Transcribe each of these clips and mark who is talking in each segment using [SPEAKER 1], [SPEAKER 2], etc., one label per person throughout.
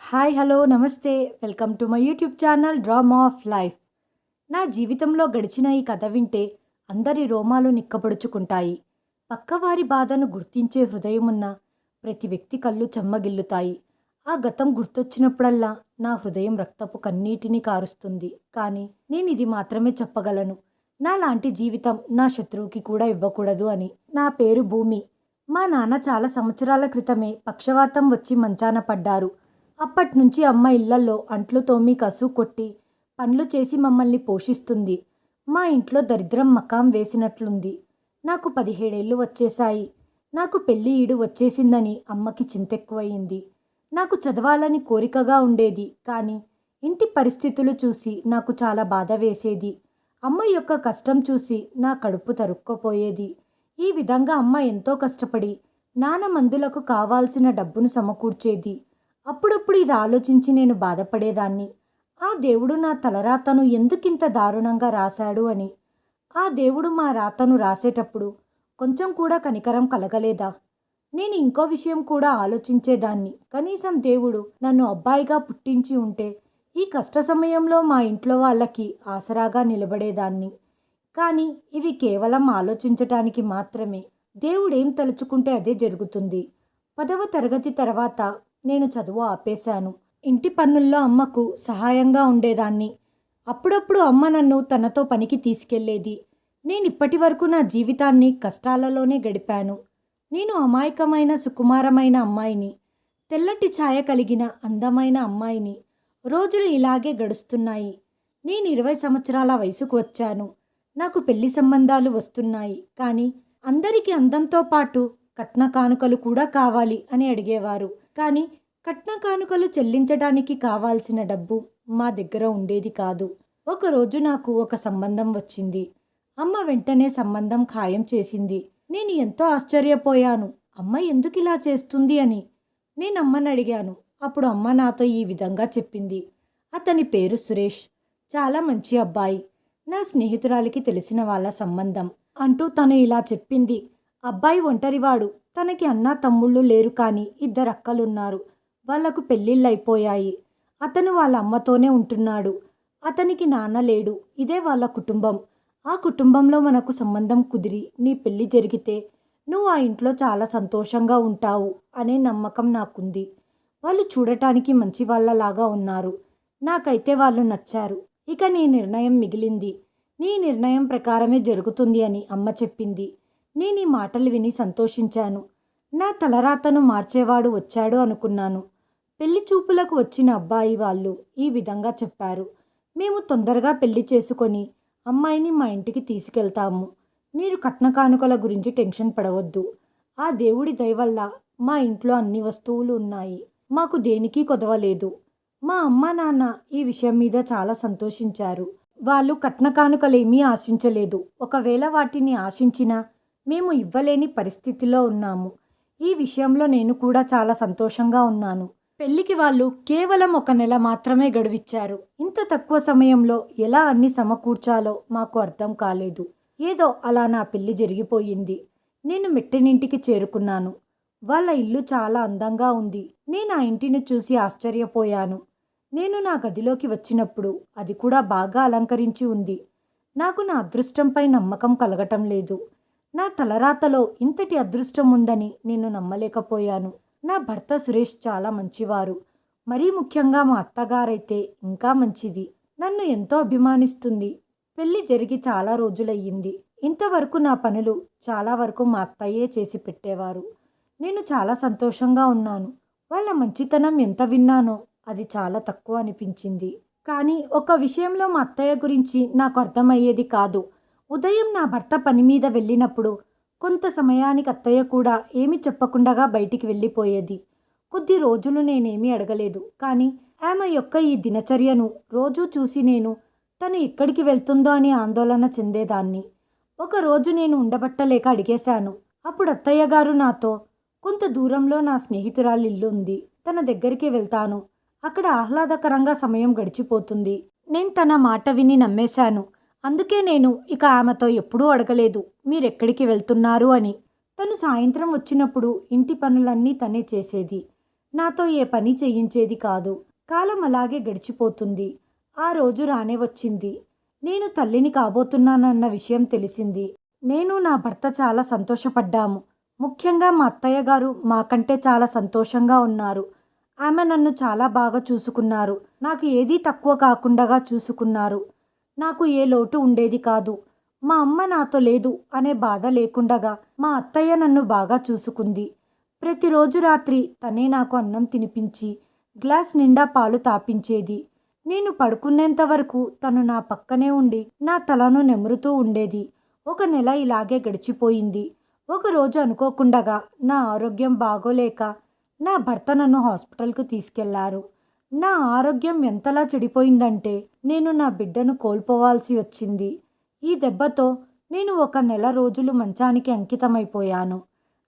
[SPEAKER 1] Hi hello నమస్తే. Welcome to my YouTube channel drama of life. నా జీవితంలో గడిచిన ఈ కథ వింటే అందరి రోమాలు నిక్కబడుచుకుంటాయి. పక్కవారి బాధను గుర్తించే హృదయమున్న ప్రతి వ్యక్తి కళ్ళు చెమ్మగిల్లుతాయి. ఆ గతం గుర్తొచ్చినప్పుడల్లా నా హృదయం రక్తపు కన్నీటిని కారుస్తుంది. కానీ నేను ఇది మాత్రమే చెప్పగలను. నా లాంటి జీవితం నా శత్రువుకి కూడా ఇవ్వకూడదు అని. నా పేరు భూమి. మా నాన్న చాలా సంవత్సరాల క్రితమే పక్షవాతం వచ్చి మంచాన పడ్డారు. అప్పట్నుంచి అమ్మ ఇళ్ళలో అంట్లు తోమి కసు కొట్టి పనులు చేసి మమ్మల్ని పోషిస్తుంది. మా ఇంట్లో దరిద్రం మకాం వేసినట్లుంది. నాకు పదిహేడేళ్ళు వచ్చేశాయి. నాకు పెళ్ళి ఈడు వచ్చేసిందని అమ్మకి చింతెక్కువయింది. నాకు చదవాలని కోరికగా ఉండేది కానీ ఇంటి పరిస్థితులు చూసి నాకు చాలా బాధ వేసేది. అమ్మ యొక్క కష్టం చూసి నా కడుపు తరుక్కుపోయేది. ఈ విధంగా అమ్మ ఎంతో కష్టపడి నాన్న మందులకు కావాల్సిన డబ్బును సమకూర్చేది. అప్పుడప్పుడు ఇది ఆలోచించి నేను బాధపడేదాన్ని. ఆ దేవుడు నా తలరాతను ఎందుకింత దారుణంగా రాశాడు అని. ఆ దేవుడు మా రాతను రాసేటప్పుడు కొంచెం కూడా కనికరం కలగలేదా? నేను ఇంకో విషయం కూడా ఆలోచించేదాన్ని. కనీసం దేవుడు నన్ను అబ్బాయిగా పుట్టించి ఉంటే ఈ కష్ట సమయంలో మా ఇంట్లో వాళ్ళకి ఆసరాగా నిలబడేదాన్ని. కానీ ఇవి కేవలం ఆలోచించటానికి మాత్రమే. దేవుడేం తలుచుకుంటే అదే జరుగుతుంది. పదవ తరగతి తర్వాత నేను చదువు ఆపేశాను. ఇంటి పనుల్లో అమ్మకు సహాయంగా ఉండేదాన్ని. అప్పుడప్పుడు అమ్మ నన్ను తనతో పనికి తీసుకెళ్ళేది. నేను ఇప్పటి వరకు నా జీవితాన్ని కష్టాలలోనే గడిపాను. నేను అమాయకమైన సుకుమారమైన అమ్మాయిని. తెల్లటి ఛాయ కలిగిన అందమైన అమ్మాయిని. రోజులు ఇలాగే గడుస్తున్నాయి. నేను ఇరవై సంవత్సరాల వయసుకు వచ్చాను. నాకు పెళ్ళి సంబంధాలు వస్తున్నాయి. కానీ అందరికీ అందంతో పాటు కట్న కానుకలు కూడా కావాలి అని అడిగేవారు. కానీ కట్న కానుకలు చెల్లించడానికి కావాల్సిన డబ్బు మా దగ్గర ఉండేది కాదు. ఒకరోజు నాకు ఒక సంబంధం వచ్చింది. అమ్మ వెంటనే సంబంధం ఖాయం చేసింది. నేను ఎంతో ఆశ్చర్యపోయాను. అమ్మ ఎందుకు ఇలా చేస్తుంది అని. నేను అమ్మని అడిగాను. అప్పుడు అమ్మ నాతో ఈ విధంగా చెప్పింది. అతని పేరు సురేష్. చాలా మంచి అబ్బాయి. నా స్నేహితురాలికి తెలిసిన వాళ్ళ సంబంధం అంటూ తను ఇలా చెప్పింది. అబ్బాయి ఒంటరివాడు. తనకి అన్నా తమ్ముళ్ళు లేరు కానీ ఇద్దరు అక్కలున్నారు వాళ్ళకు పెళ్ళిళ్ళైపోయాయి అతను వాళ్ళ అమ్మతోనే ఉంటున్నాడు. అతనికి నాన్న లేడు. ఇదే వాళ్ళ కుటుంబం. ఆ కుటుంబంలో మనకు సంబంధం కుదిరి నీ పెళ్ళి జరిగితే నువ్వు ఆ ఇంట్లో చాలా సంతోషంగా ఉంటావు అనే నమ్మకం నాకుంది. వాళ్ళు చూడటానికి మంచి వాళ్ళలాగా ఉన్నారు. నాకైతే వాళ్ళు నచ్చారు. ఇక నీ నిర్ణయం మిగిలింది. నీ నిర్ణయం ప్రకారమే జరుగుతుంది అని అమ్మ చెప్పింది. నేను ఈ మాటలు విని సంతోషించాను. నా తలరాతను మార్చేవాడు వచ్చాడు అనుకున్నాను. పెళ్ళి చూపులకు వచ్చిన అబ్బాయి వాళ్ళు ఈ విధంగా చెప్పారు. మేము తొందరగా పెళ్ళి చేసుకొని అమ్మాయిని మా ఇంటికి తీసుకెళ్తాము. మీరు కట్న కానుకల గురించి టెన్షన్ పడవద్దు. ఆ దేవుడి దయవల్ల మా ఇంట్లో అన్ని వస్తువులు ఉన్నాయి. మాకు దేనికి కొదవలేదు. మా అమ్మ నాన్న ఈ విషయం మీద చాలా సంతోషించారు. వాళ్ళు కట్న కానుకలేమీ ఆశించలేదు. ఒకవేళ వాటిని ఆశించినా మేము ఇవ్వలేని పరిస్థితిలో ఉన్నాము. ఈ విషయంలో నేను కూడా చాలా సంతోషంగా ఉన్నాను. పెళ్ళికి వాళ్ళు కేవలం ఒక నెల మాత్రమే గడువిచ్చారు. ఇంత తక్కువ సమయంలో ఎలా అన్ని సమకూర్చాలో మాకు అర్థం కాలేదు. ఏదో అలా నా పెళ్ళి జరిగిపోయింది. నేను మెట్టినింటికి చేరుకున్నాను. వాళ్ళ ఇల్లు చాలా అందంగా ఉంది. నేను ఆ ఇంటిని చూసి ఆశ్చర్యపోయాను. నేను నా గదిలోకి వచ్చినప్పుడు అది కూడా బాగా అలంకరించి ఉంది. నాకు నా అదృష్టంపై నమ్మకం కలగటం లేదు. నా తలరాతలో ఇంతటి అదృష్టం ఉందని నేను నమ్మలేకపోయాను. నా భర్త సురేష్ చాలా మంచివారు. మరీ ముఖ్యంగా మా అత్తగారైతే ఇంకా మంచిది. నన్ను ఎంతో అభిమానిస్తుంది. పెళ్ళి జరిగి చాలా రోజులయ్యింది. ఇంతవరకు నా పనులు చాలా వరకు మా అత్తయ్యే చేసి పెట్టేవారు. నేను చాలా సంతోషంగా ఉన్నాను. వాళ్ళ మంచితనం ఎంత విన్నానో అది చాలా తక్కువ అనిపించింది. కానీ ఒక విషయంలో మా అత్తయ్య గురించి నాకు అర్థమయ్యేది కాదు. ఉదయం నా భర్త పని మీద వెళ్ళినప్పుడు కొంత సమయానికి అత్తయ్య కూడా ఏమి చెప్పకుండగా బయటికి వెళ్ళిపోయేది. కొద్ది రోజులు నేనేమీ అడగలేదు. కానీ ఆమె యొక్క ఈ దినచర్యను రోజూ చూసి నేను తను ఎక్కడికి వెళ్తుందో అని ఆందోళన చెందేదాన్ని. ఒకరోజు నేను ఉండబట్టలేక అడిగేశాను. అప్పుడు అత్తయ్య గారు నాతో కొంత దూరంలో నా స్నేహితురాలు ఇల్లు ఉంది. తన దగ్గరికి వెళ్తాను. అక్కడ ఆహ్లాదకరంగా సమయం గడిచిపోతుంది. నేను తన మాట విని నమ్మేశాను. అందుకే నేను ఇక ఆమెతో ఎప్పుడూ అడగలేదు మీరెక్కడికి వెళ్తున్నారు అని. తను సాయంత్రం వచ్చినప్పుడు ఇంటి పనులన్నీ తనే చేసేది. నాతో ఏ పని చేయించేది కాదు. కాలం అలాగే గడిచిపోతుంది. ఆ రోజు రానే వచ్చింది. నేను తల్లిని కాబోతున్నానన్న విషయం తెలిసింది. నేను నా భర్త చాలా సంతోషపడ్డాము. ముఖ్యంగా మా అత్తయ్య గారు మాకంటే చాలా సంతోషంగా ఉన్నారు. ఆమె నన్ను చాలా బాగా చూసుకున్నారు. నాకు ఏదీ తక్కువ కాకుండా చూసుకున్నారు. నాకు ఏ లోటు ఉండేది కాదు. మా అమ్మ నాతో లేదు అనే బాధ లేకుండగా మా అత్తయ్య నన్ను బాగా చూసుకుంది. ప్రతిరోజు రాత్రి తనే నాకు అన్నం తినిపించి గ్లాస్ నిండా పాలు తాపించేది. నేను పడుకునేంత వరకు తను నా పక్కనే ఉండి నా తలను నెమురుతూ ఉండేది. ఒక నెల ఇలాగే గడిచిపోయింది. ఒకరోజు అనుకోకుండగా నా ఆరోగ్యం బాగోలేక నా భర్త నన్ను హాస్పిటల్కు తీసుకెళ్ళారు. నా ఆరోగ్యం ఎంతలా చెడిపోయిందంటే నేను నా బిడ్డను కోల్పోవాల్సి వచ్చింది. ఈ దెబ్బతో నేను ఒక నెల రోజులు మంచానికి అంకితమైపోయాను.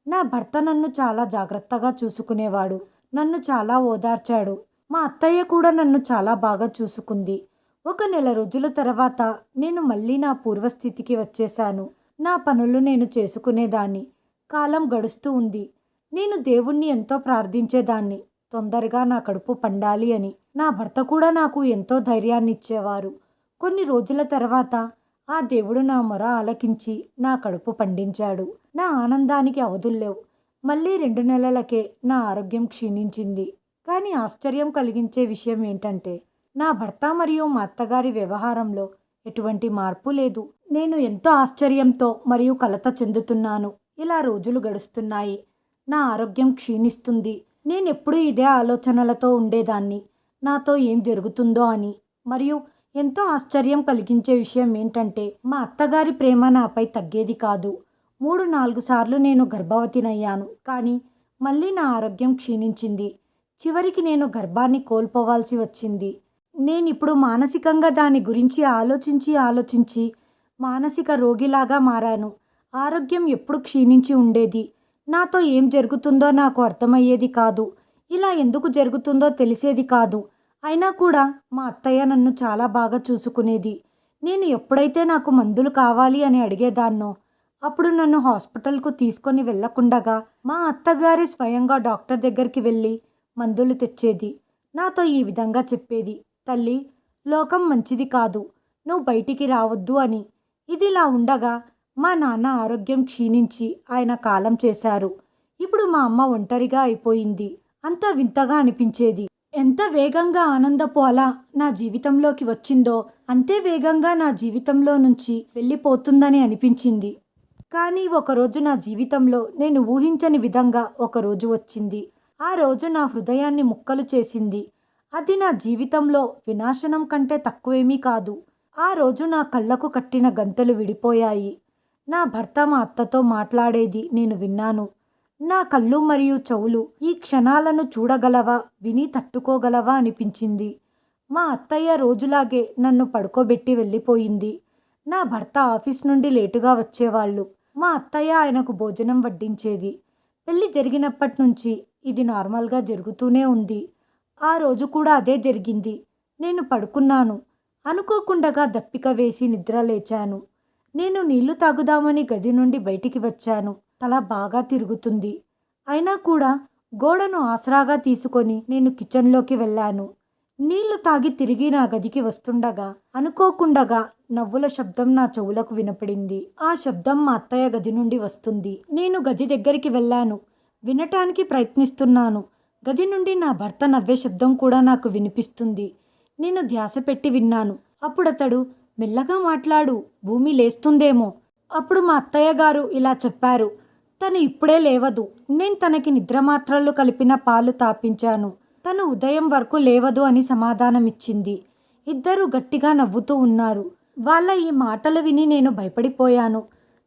[SPEAKER 1] నా భర్త నన్ను చాలా జాగ్రత్తగా చూసుకునేవాడు. నన్ను చాలా ఓదార్చాడు. మా అత్తయ్య కూడా నన్ను చాలా బాగా చూసుకుంది. ఒక నెల రోజుల తర్వాత నేను మళ్ళీ నా పూర్వస్థితికి వచ్చేశాను. నా పనులు నేను చేసుకునేదాన్ని. కాలం గడుస్తూ ఉంది. నేను దేవుణ్ణి ఎంతో ప్రార్థించేదాన్ని. తొందరగా నా కడుపు పండాలి అని. నా భర్త కూడా నాకు ఎంతో ధైర్యాన్ని ఇచ్చేవారు కొన్ని రోజుల తర్వాత ఆ దేవుడు నా మొర ఆలకించి నా కడుపు పండించాడు. నా ఆనందానికి అవధుల్లేవు. మళ్ళీ రెండు నెలలకే నా ఆరోగ్యం క్షీణించింది. కానీ ఆశ్చర్యం కలిగించే విషయం ఏంటంటే నా భర్త మరియు మా అత్తగారి వ్యవహారంలో ఎటువంటి మార్పు లేదు. నేను ఎంతో ఆశ్చర్యంతో మరియు కలత చెందుతున్నాను. ఇలా రోజులు గడుస్తున్నాయి. నా ఆరోగ్యం క్షీణిస్తుంది. నేను ఎప్పుడూ ఇదే ఆలోచనలతో ఉండేదాన్ని. నాతో ఏం జరుగుతుందో అని. మరియు ఎంతో ఆశ్చర్యం కలిగించే విషయం ఏంటంటే మా అత్తగారి ప్రేమ నాపై తగ్గేది కాదు. మూడు నాలుగు సార్లు నేను గర్భవతినయ్యాను. కానీ మళ్ళీ నా ఆరోగ్యం క్షీణించింది. చివరికి నేను గర్భాన్ని కోల్పోవాల్సి వచ్చింది. నేను ఇప్పుడు మానసికంగా దాని గురించి ఆలోచించి ఆలోచించి మానసిక రోగిలాగా మారాను. ఆరోగ్యం ఎప్పుడు క్షీణించి ఉండేది. నాతో ఏం జరుగుతుందో నాకు అర్థమయ్యేది కాదు. ఇలా ఎందుకు జరుగుతుందో తెలిసేది కాదు. అయినా కూడా మా అత్తయ్య నన్ను చాలా బాగా చూసుకునేది. నేను ఎప్పుడైతే నాకు మందులు కావాలి అని అడిగేదాన్నో అప్పుడు నన్ను హాస్పిటల్కు తీసుకొని వెళ్ళకుండగా మా అత్తగారి స్వయంగా డాక్టర్ దగ్గరికి వెళ్ళి మందులు తెచ్చేది. నాతో ఈ విధంగా చెప్పేది. తల్లి లోకం మంచిది కాదు. నువ్వు బయటికి రావద్దు అని. ఇదిలా ఉండగా మా నాన్న ఆరోగ్యం క్షీణించి ఆయన కాలం చేశారు. ఇప్పుడు మా అమ్మ ఒంటరిగా అయిపోయింది. అంత వింతగా అనిపించేది. ఎంత వేగంగా ఆనందపు అల నా జీవితంలోకి వచ్చిందో అంతే వేగంగా నా జీవితంలో నుంచి వెళ్ళిపోతుందని అనిపించింది. కానీ ఒకరోజు నా జీవితంలో నేను ఊహించని విధంగా ఒకరోజు వచ్చింది. ఆ రోజు నా హృదయాన్ని ముక్కలు చేసింది. అది నా జీవితంలో వినాశనం కంటే తక్కువేమీ కాదు. ఆ రోజు నా కళ్ళకు కట్టిన గంతలు విడిపోయాయి. నా భర్త మా అత్తతో మాట్లాడేది నేను విన్నాను. నా కళ్ళు మరియు చెవులు ఈ క్షణాలను చూడగలవా? విని తట్టుకోగలవా? అనిపించింది. మా అత్తయ్య రోజులాగే నన్ను పడుకోబెట్టి వెళ్ళిపోయింది. నా భర్త ఆఫీస్ నుండి లేటుగా వచ్చేవాళ్ళు. మా అత్తయ్య ఆయనకు భోజనం వడ్డించేది. పెళ్ళి జరిగినప్పటి నుంచి ఇది నార్మల్గా జరుగుతూనే ఉంది. ఆ రోజు కూడా అదే జరిగింది. నేను పడుకున్నాను. అనుకోకుండగా దప్పిక వేసి నిద్ర లేచాను. నేను నీళ్ళు తాగుదామని గది నుండి బయటికి వచ్చాను. తల బాగా తిరుగుతుంది. అయినా కూడా గోడను ఆసరాగా తీసుకొని నేను కిచెన్లోకి వెళ్ళాను. నీళ్ళు తాగి తిరిగి నా గదికి వస్తుండగా అనుకోకుండగా నవ్వుల శబ్దం నా చెవులకు వినపడింది. ఆ శబ్దం మా అత్తయ్య గది నుండి వస్తుంది. నేను గది దగ్గరికి వెళ్ళాను. వినటానికి ప్రయత్నిస్తున్నాను. గది నుండి నా భర్త నవ్వే శబ్దం కూడా నాకు వినిపిస్తుంది. నేను ధ్యాస పెట్టి విన్నాను. అప్పుడతడు మెల్లగా మాట్లాడు భూమి లేస్తుందేమో. అప్పుడు మా అత్తయ్య గారు ఇలా చెప్పారు. తను ఇప్పుడే లేవదు. నేను తనకి నిద్రమాత్రలు కలిపిన పాలు తాపించాను. తను ఉదయం వరకు లేవదు అని సమాధానమిచ్చింది. ఇద్దరు గట్టిగా నవ్వుతూ ఉన్నారు. వాళ్ళ ఈ మాటలు విని నేను భయపడిపోయాను.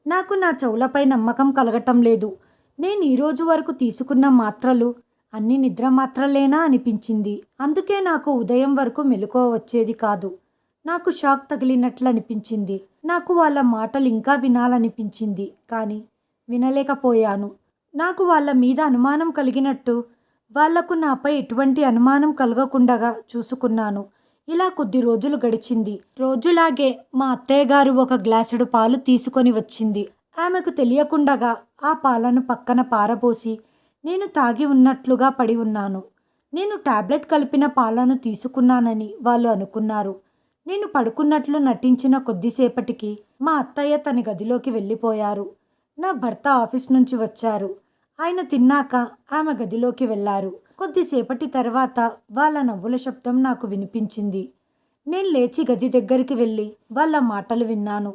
[SPEAKER 1] నాకు నా చెవులపై నమ్మకం కలగటం లేదు. నేను ఈరోజు వరకు తీసుకున్న మాత్రలు అన్ని నిద్ర మాత్రలేనా అనిపించింది. అందుకే నాకు ఉదయం వరకు మెలకువ వచ్చేది కాదు. నాకు షాక్ తగిలినట్లు అనిపించింది నాకు వాళ్ళ మాటలు ఇంకా వినాలనిపించింది. కానీ వినలేకపోయాను. నాకు వాళ్ళ మీద అనుమానం కలిగినట్టు వాళ్ళకు నాపై ఎటువంటి అనుమానం కలగకుండగా చూసుకున్నాను. ఇలా కొద్ది రోజులు గడిచింది. రోజులాగే మా అత్తయ్య గారు ఒక గ్లాసుడు పాలు తీసుకొని వచ్చింది. ఆమెకు తెలియకుండగా ఆ పాలను పక్కన పారబోసి నేను తాగి ఉన్నట్లుగా పడి ఉన్నాను. నేను టాబ్లెట్ కలిపిన పాలను తీసుకున్నానని వాళ్ళు అనుకున్నారు. నేను పడుకున్నట్లు నటించిన కొద్దిసేపటికి మా అత్తయ్య తన గదిలోకి వెళ్ళిపోయారు. నా భర్త ఆఫీస్ నుంచి వచ్చారు. ఆయన తిన్నాక ఆమె గదిలోకి వెళ్ళారు. కొద్దిసేపటి తర్వాత వాళ్ళ నవ్వుల శబ్దం నాకు వినిపించింది. నేను లేచి గది దగ్గరికి వెళ్ళి వాళ్ళ మాటలు విన్నాను.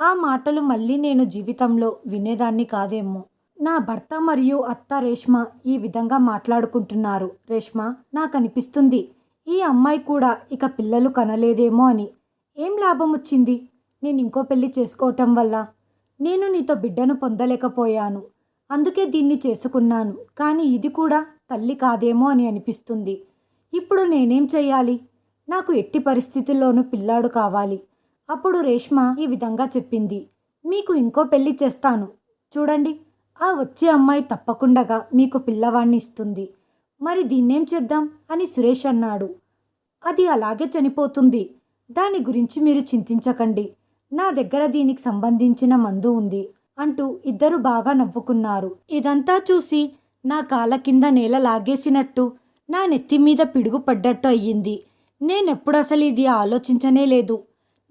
[SPEAKER 1] ఆ మాటలు మళ్ళీ నేను జీవితంలో వినేదాన్ని కాదేమో. నా భర్త మరియు అత్త రేష్మ ఈ విధంగా మాట్లాడుకుంటున్నారు. రేష్మ నాకు అనిపిస్తుంది ఈ అమ్మాయి కూడా ఇక పిల్లలు కనలేదేమో అని. ఏం లాభం వచ్చింది నేను ఇంకో పెళ్ళి చేసుకోవటం వల్ల. నేను నీతో బిడ్డను పొందలేకపోయాను. అందుకే దీన్ని చేసుకున్నాను. కానీ ఇది కూడా తల్లి కాదేమో అని అనిపిస్తుంది. ఇప్పుడు నేనేం చెయ్యాలి? నాకు ఎట్టి పరిస్థితుల్లోనూ పిల్లాడు కావాలి. అప్పుడు రేష్మ ఈ విధంగా చెప్పింది. మీకు ఇంకో పెళ్ళి చేస్తాను. చూడండి. ఆ వచ్చే అమ్మాయి తప్పకుండా మీకు పిల్లవాణ్ణి ఇస్తుంది. మరి దీన్నేం చేద్దాం? అని సురేష్ అన్నాడు. అది అలాగే చనిపోతుంది. దాని గురించి మీరు చింతించకండి. నా దగ్గర దీనికి సంబంధించిన మందు ఉంది అంటూ ఇద్దరు బాగా నవ్వుకున్నారు. ఇదంతా చూసి నా కాళ్ళ కింద నేల లాగేసినట్టు నా నెత్తి మీద పిడుగు పడ్డట్టు అయ్యింది. నేనెప్పుడు అసలు ఇది ఆలోచించనే లేదు.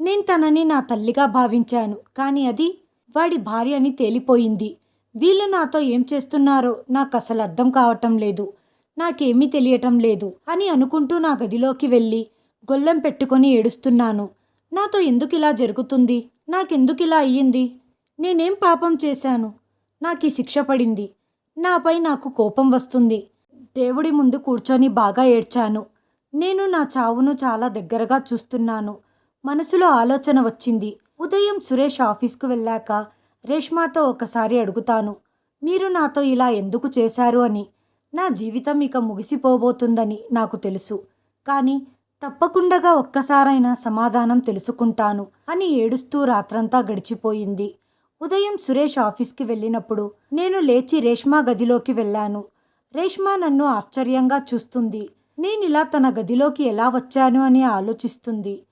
[SPEAKER 1] నేను తనని నా తల్లిగా భావించాను. కానీ అది వాడి భార్య అని తేలిపోయింది. వీళ్ళు నాతో ఏం చేస్తున్నారో నాకు అసలు అర్థం కావటం లేదు. నాకేమీ తెలియటం లేదు అని అనుకుంటూ నా గదిలోకి వెళ్ళి గొల్లెం పెట్టుకొని ఏడుస్తున్నాను. నాతో ఎందుకు ఇలా జరుగుతుంది? నాకెందుకు ఇలా అయ్యింది? నేనేం పాపం చేశాను? నాకు ఈ శిక్ష పడింది. నాపై నాకు కోపం వస్తుంది. దేవుడి ముందు కూర్చొని బాగా ఏడ్చాను. నేను నా చావును చాలా దగ్గరగా చూస్తున్నాను. మనసులో ఆలోచన వచ్చింది. ఉదయం సురేష్ ఆఫీస్కు వెళ్ళాక రేష్మాతో ఒకసారి అడుగుతాను. మీరు నాతో ఇలా ఎందుకు చేశారు అని. నా జీవితం ఇక ముగిసిపోబోతుందని నాకు తెలుసు. కానీ తప్పకుండా ఒక్కసారైనా సమాధానం తెలుసుకుంటాను అని ఏడుస్తూ రాత్రంతా గడిచిపోయింది. ఉదయం సురేష్ ఆఫీస్కి వెళ్ళినప్పుడు నేను లేచి రేష్మా గదిలోకి వెళ్ళాను. రేష్మా నన్ను ఆశ్చర్యంగా చూస్తుంది. నేనిలా తన గదిలోకి ఎలా వచ్చాను అని ఆలోచిస్తుంది.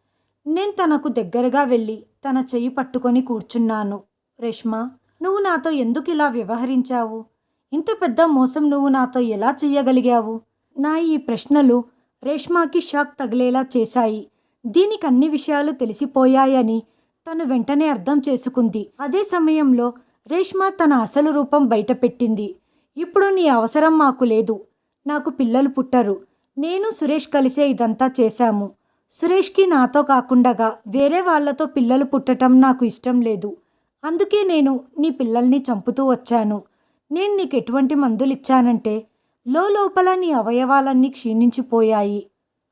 [SPEAKER 1] నేను తనకు దగ్గరగా వెళ్ళి తన చెయ్యి పట్టుకొని కూర్చున్నాను. రేష్మా నువ్వు నాతో ఎందుకు ఇలా వ్యవహరించావు? ఇంత పెద్ద మోసం నువ్వు నాతో ఎలా చెయ్యగలిగావు? నా ఈ ప్రశ్నలు రేష్మాకి షాక్ తగిలేలా చేశాయి. దీనికి అన్ని విషయాలు తెలిసిపోయాయని తను వెంటనే అర్థం చేసుకుంది. అదే సమయంలో రేష్మా తన అసలు రూపం బయటపెట్టింది. ఇప్పుడు నీ అవసరం మాకు లేదు. నాకు పిల్లలు పుట్టరు. నేను సురేష్ కలిసే ఇదంతా చేశాము. సురేష్కి నాతో కాకుండగా వేరే వాళ్ళతో పిల్లలు పుట్టటం నాకు ఇష్టం లేదు. అందుకే నేను నీ పిల్లల్ని చంపుతూ వచ్చాను. నేను నీకు ఎటువంటి మందులు ఇచ్చానంటే లోపల నీ అవయవాలన్నీ క్షీణించిపోయాయి.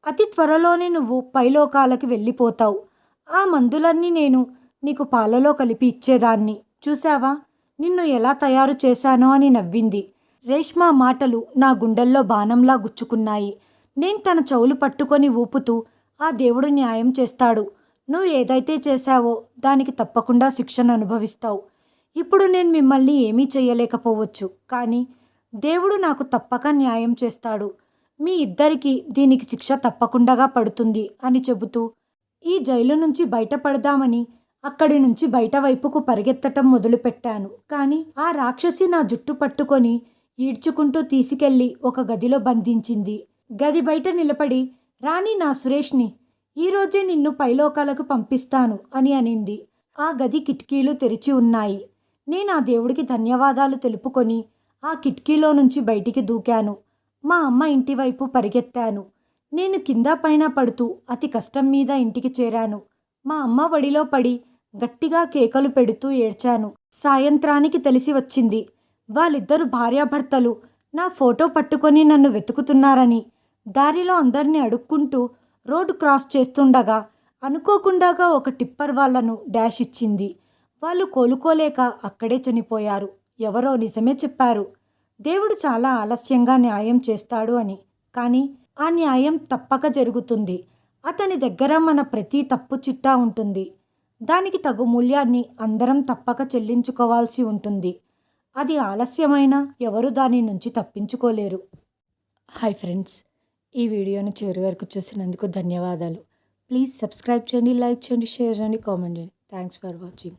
[SPEAKER 1] అతి త్వరలోనే నువ్వు పైలోకాలకి వెళ్ళిపోతావు. ఆ మందులన్నీ నేను నీకు పాలలో కలిపి ఇచ్చేదాన్ని. చూశావా? నిన్ను ఎలా తయారు చేశానో అని నవ్వింది. రేష్మా మాటలు నా గుండెల్లో బాణంలా గుచ్చుకున్నాయి. నేను తన చెవులు పట్టుకొని ఊపుతూ ఆ దేవుడు న్యాయం చేస్తాడు. నువ్వు ఏదైతే చేశావో దానికి తప్పకుండా శిక్షను అనుభవిస్తావు. ఇప్పుడు నేను మిమ్మల్ని ఏమీ చేయలేకపోవచ్చు కానీ దేవుడు నాకు తప్పక న్యాయం చేస్తాడు. మీ ఇద్దరికీ దీనికి శిక్ష తప్పకుండా పడుతుంది అని చెబుతూ ఈ జైలు నుంచి బయటపడదామని అక్కడి నుంచి బయట వైపుకు పరిగెత్తటం మొదలుపెట్టాను. కానీ ఆ రాక్షసి నా జుట్టు పట్టుకొని ఈడ్చుకుంటూ తీసుకెళ్ళి ఒక గదిలో బంధించింది. గది బయట నిలబడి రాణి నా సురేష్ని ఈరోజే నిన్ను పైలోకాలకు పంపిస్తాను అని అనింది. ఆ గది కిటికీలు తెరిచి ఉన్నాయి. నేను ఆ దేవుడికి ధన్యవాదాలు తెలుపుకొని ఆ కిటికీలో నుంచి బయటికి దూకాను. మా అమ్మ ఇంటి వైపు పరిగెత్తాను. నేను కింద పైన పడుతూ అతి కష్టం మీద ఇంటికి చేరాను. మా అమ్మ వడిలో పడి గట్టిగా కేకలు పెడుతూ ఏడ్చాను. సాయంత్రానికి తెలిసి వచ్చింది వాళ్ళిద్దరు భార్యాభర్తలు నా ఫోటో పట్టుకొని నన్ను వెతుకుతున్నారని. దారిలో అందరినీ అడుక్కుంటూ రోడ్డు క్రాస్ చేస్తుండగా అనుకోకుండాగా ఒక టిప్పర్ వాళ్ళను డాష్ ఇచ్చింది. వాళ్ళు కోలుకోలేక అక్కడే చనిపోయారు. ఎవరో నిజమే చెప్పారు. దేవుడు చాలా ఆలస్యంగా న్యాయం చేస్తాడు అని. కానీ ఆ న్యాయం తప్పక జరుగుతుంది. అతని దగ్గర మన ప్రతి తప్పు చిట్టా ఉంటుంది. దానికి తగు మూల్యాన్ని అందరం తప్పక చెల్లించుకోవాల్సి ఉంటుంది. అది ఆలస్యమైనా ఎవరు దాని నుంచి తప్పించుకోలేరు. Hi friends. ఈ వీడియోను చివరి వరకు చూసినందుకు ధన్యవాదాలు. ప్లీజ్ సబ్స్క్రైబ్ చేయండి లైక్ చేయండి షేర్ చేయండి కామెంట్ చేయండి. Thanks for watching.